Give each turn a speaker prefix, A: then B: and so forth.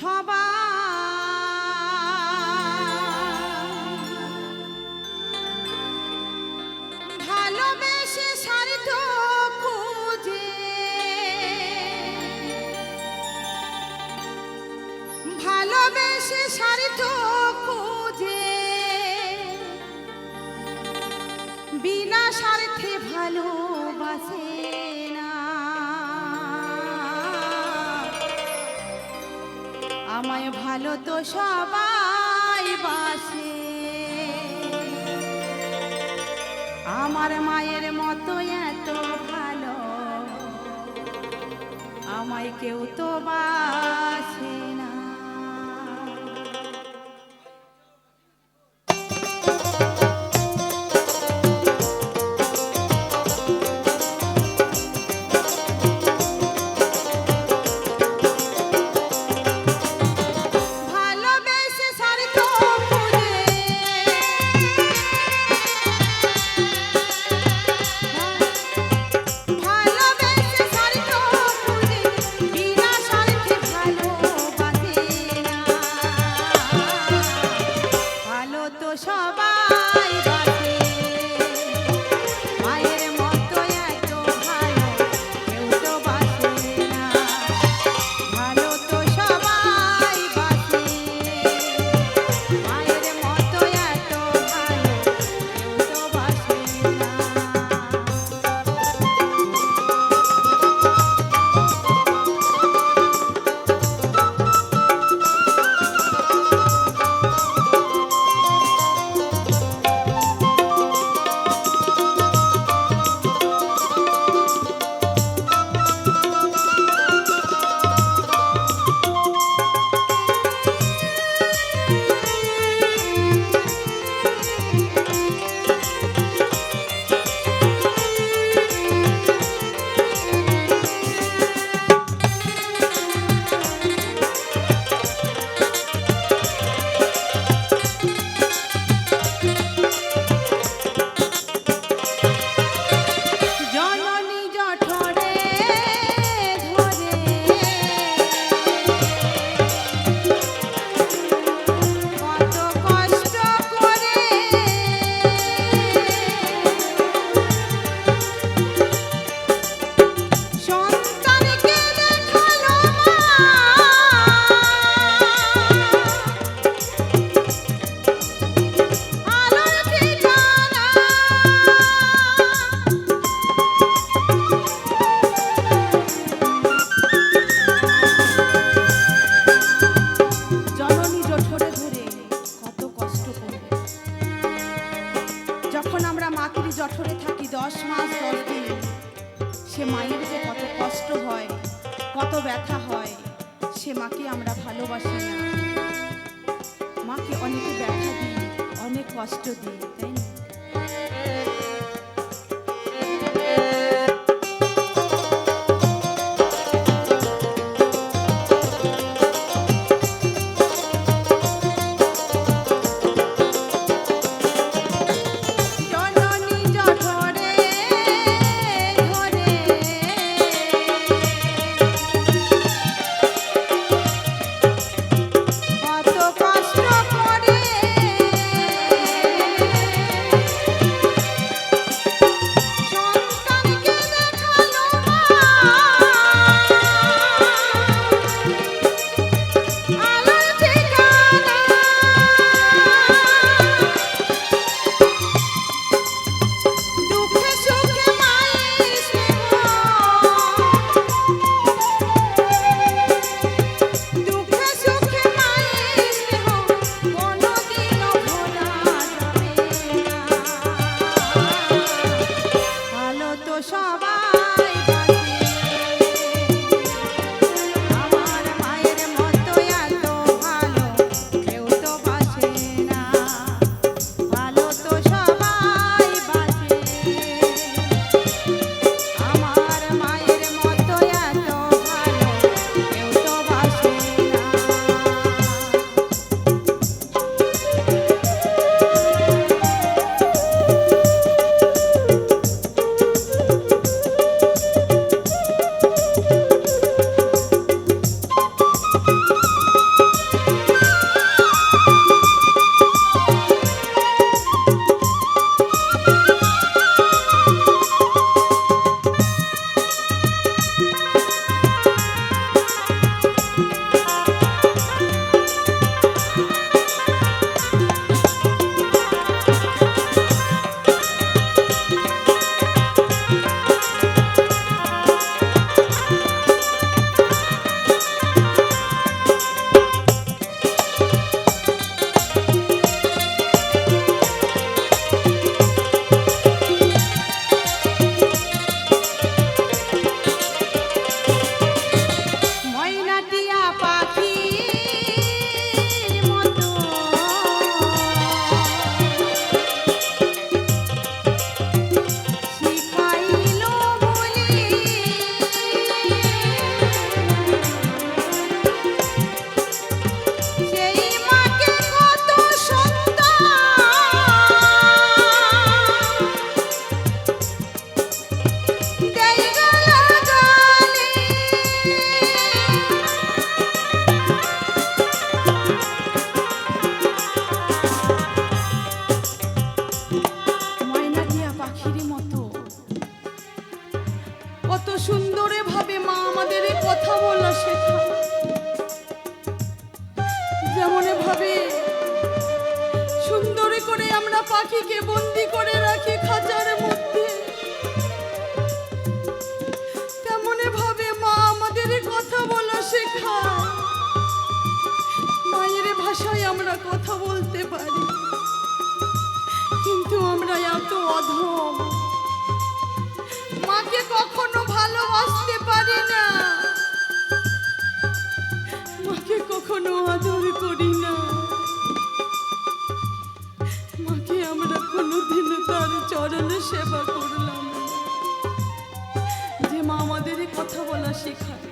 A: ভালোবেসে ভালোবেসে বিনা স্বার্থে ভালোবাসে। আমায় ভালো তো সবাই বাসে। আমার মায়ের মতো এত ভালো, আমায় কেউ তো বাসে না। কষ্ট দিই তাই না কত সুন্দরে ভাবে মা আমাদের কথা বলা শেখা। যেমন ভাবে সুন্দর করে আমরা পাখিকে বন্দি করে রাখি খাঁচার মধ্যে, তেমন ভাবে মা আমাদের কথা বলা শেখায় মায়ের ভাষায় আমরা কথা বলতে পারি, কিন্তু আমরা এত অধম। মাকে কখনো ভালোবাসতে পারি না। মাকে কখনো আদর করি না। মাকে আমরা কোনোদিন তার চরণে সেবা করলাম যে মা আমাদের কথা বলা শেখায়